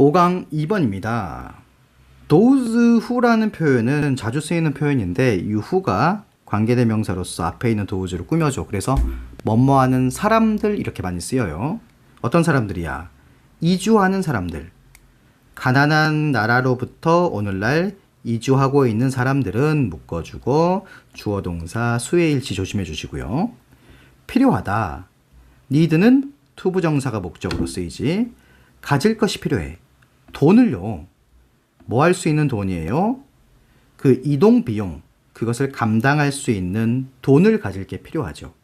5강 2번입니다. those who라는 표현은 자주 쓰이는 표현인데 이 who가 관계대 명사로서 앞에 있는 those를 꾸며줘. 그래서 뭐뭐하는 사람들 이렇게 많이 쓰여요. 어떤 사람들이야? 이주하는 사람들. 가난한 나라로부터 오늘날 이주하고 있는 사람들은 묶어주고 주어 동사 수혜일치 조심해 주시고요. 필요하다. need는 투부정사가 목적으로 쓰이지. 가질 것이 필요해. 돈을요. 뭐 할 수 있는 돈이에요? 그 이동 비용, 그것을 감당할 수 있는 돈을 가질 게 필요하죠.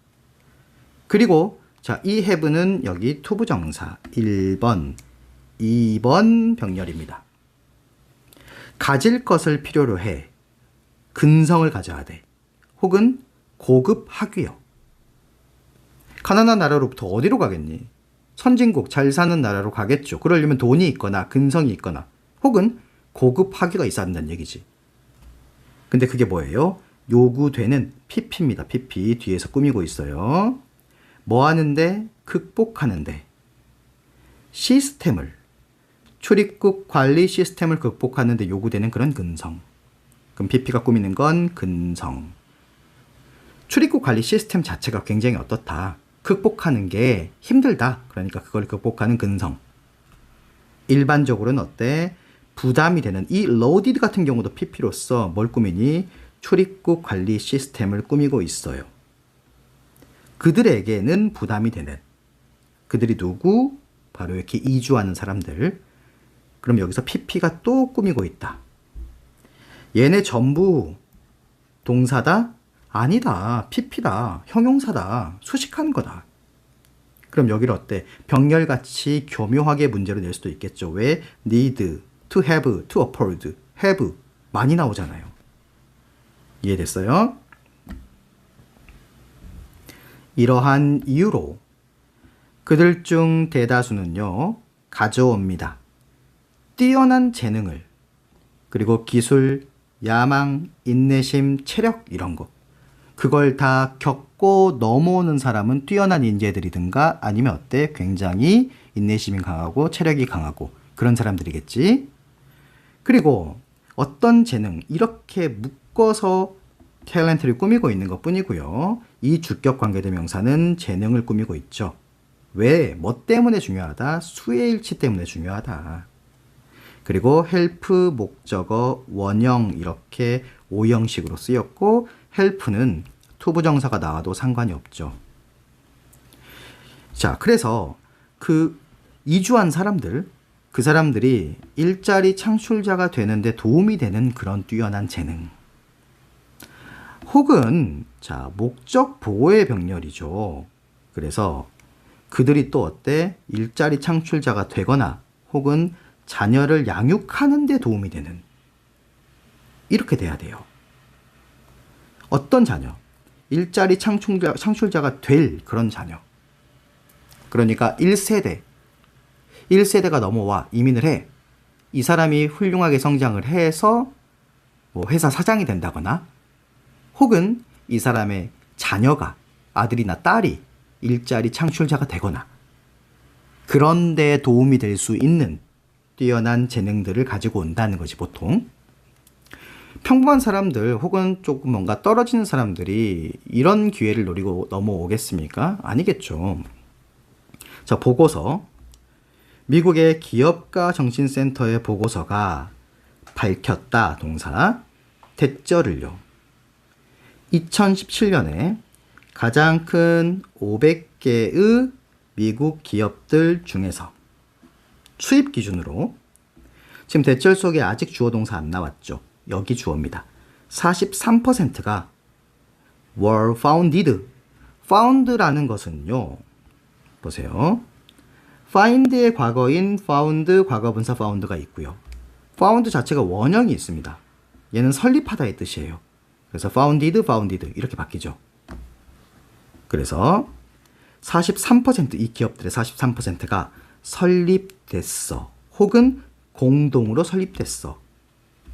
그리고 자, 이 have는 여기 투부정사 1번, 2번 병렬입니다. 가질 것을 필요로 해. 근성을 가져야 돼. 혹은 고급 학위요. 가난한 나라로부터 어디로 가겠니? 선진국 잘 사는 나라로 가겠죠. 그러려면 돈이 있거나 근성이 있거나 혹은 고급 학위가 있어야 한다는 얘기지. 근데 그게 뭐예요? 요구되는 PP입니다. PP 뒤에서 꾸미고 있어요. 뭐 하는데? 극복하는데. 시스템을 출입국 관리 시스템을 극복하는데 요구되는 그런 근성. 그럼 PP가 꾸미는 건 근성. 출입국 관리 시스템 자체가 굉장히 어떻다. 극복하는 게 힘들다. 그러니까 그걸 극복하는 근성. 일반적으로는 어때? 부담이 되는 이 로디드 같은 경우도 PP로서 뭘 꾸미니? 출입국 관리 시스템을 꾸미고 있어요. 그들에게는 부담이 되는 그들이 누구? 바로 이렇게 이주하는 사람들. 그럼 여기서 PP가 또 꾸미고 있다. 얘네 전부 동사다? 아니다. PP다. 형용사다. 수식하는 거다. 그럼 여기를 어때? 병렬같이 교묘하게 문제로 낼 수도 있겠죠. 왜? need, to have, to afford, have 많이 나오잖아요. 이해됐어요? 이러한 이유로 그들 중 대다수는요, 가져옵니다. 뛰어난 재능을, 그리고 기술, 야망, 인내심, 체력, 이런 거. 그걸 다 겪고 넘어오는 사람은 뛰어난 인재들이든가 아니면 어때? 굉장히 인내심이 강하고 체력이 강하고 그런 사람들이겠지. 그리고 어떤 재능, 이렇게 묶어서 탤런트를 꾸미고 있는 것 뿐이고요. 이 주격 관계대명사는 재능을 꾸미고 있죠. 왜? 뭐 때문에 중요하다? 수혜일치 때문에 중요하다. 그리고 헬프 목적어 원형 이렇게 오형식으로 쓰였고 헬프는 투부정사가 나와도 상관이 없죠. 자, 그래서 그 이주한 사람들, 그 사람들이 일자리 창출자가 되는데 도움이 되는 그런 뛰어난 재능. 혹은, 자, 목적 보호의 병렬이죠. 그래서 그들이 또 어때? 일자리 창출자가 되거나 혹은 자녀를 양육하는 데 도움이 되는. 이렇게 돼야 돼요. 어떤 자녀? 일자리 창출자, 창출자가 될 그런 자녀. 그러니까 1세대. 1세대가 넘어와 이민을 해. 이 사람이 훌륭하게 성장을 해서 뭐 회사 사장이 된다거나 혹은 이 사람의 자녀가 아들이나 딸이 일자리 창출자가 되거나 그런 데 도움이 될 수 있는 뛰어난 재능들을 가지고 온다는 거지 보통. 평범한 사람들 혹은 조금 뭔가 떨어지는 사람들이 이런 기회를 노리고 넘어오겠습니까? 아니겠죠. 자, 보고서. 미국의 기업가 정신센터의 보고서가 밝혔다, 동사. 대절을요. 2017년에 가장 큰 500개의 미국 기업들 중에서 수입 기준으로 지금 대절 속에 아직 주어 동사 안 나왔죠. 여기 주어입니다. 43%가 were founded. found라는 것은요. 보세요. find의 과거인 found 과거분사 found가 있고요. found 자체가 원형이 있습니다. 얘는 설립하다의 뜻이에요. 그래서 founded, founded 이렇게 바뀌죠. 그래서 43%이 기업들의 43%가 설립됐어. 혹은 공동으로 설립됐어.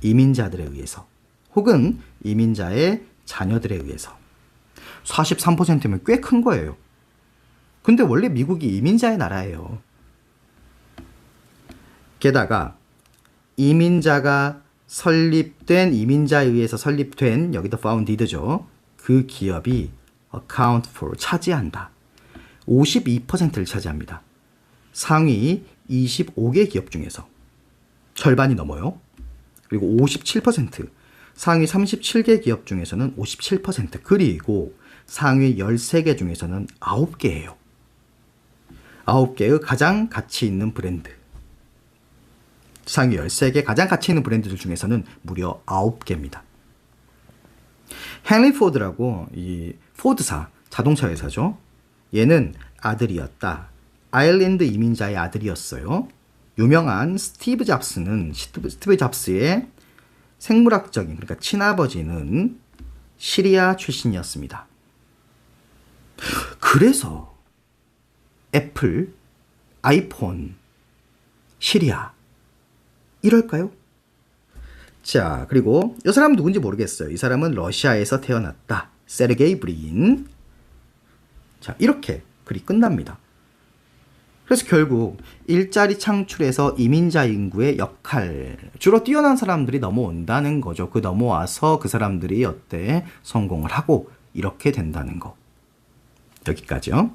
이민자들에 의해서 혹은 이민자의 자녀들에 의해서 43%면 꽤 큰 거예요. 근데 원래 미국이 이민자의 나라예요. 게다가 이민자가 설립된 이민자에 의해서 설립된 여기도 founded죠. 그 기업이 account for 차지한다. 52%를 차지합니다. 상위 25개 기업 중에서 절반이 넘어요. 그리고 57% 상위 37개 기업 중에서는 57% 그리고 상위 13개 중에서는 9개예요. 9개의 가장 가치 있는 브랜드. 상위 13개 가장 가치 있는 브랜드들 중에서는 무려 9개입니다. 헨리 포드라고 이 포드사 자동차 회사죠. 얘는 아들이었다. 아일랜드 이민자의 아들이었어요. 유명한 스티브 잡스는 스티브, 스티브 잡스의 생물학적인 그러니까 친아버지는 시리아 출신이었습니다. 그래서 애플, 아이폰, 시리아 이럴까요? 자, 그리고 이 사람은 누군지 모르겠어요. 이 사람은 러시아에서 태어났다. 세르게이 브린. 자, 이렇게 글이 끝납니다. 그래서 결국 일자리 창출에서 이민자 인구의 역할, 주로 뛰어난 사람들이 넘어온다는 거죠. 그 넘어와서 그 사람들이 어때 성공을 하고 이렇게 된다는 거. 여기까지요.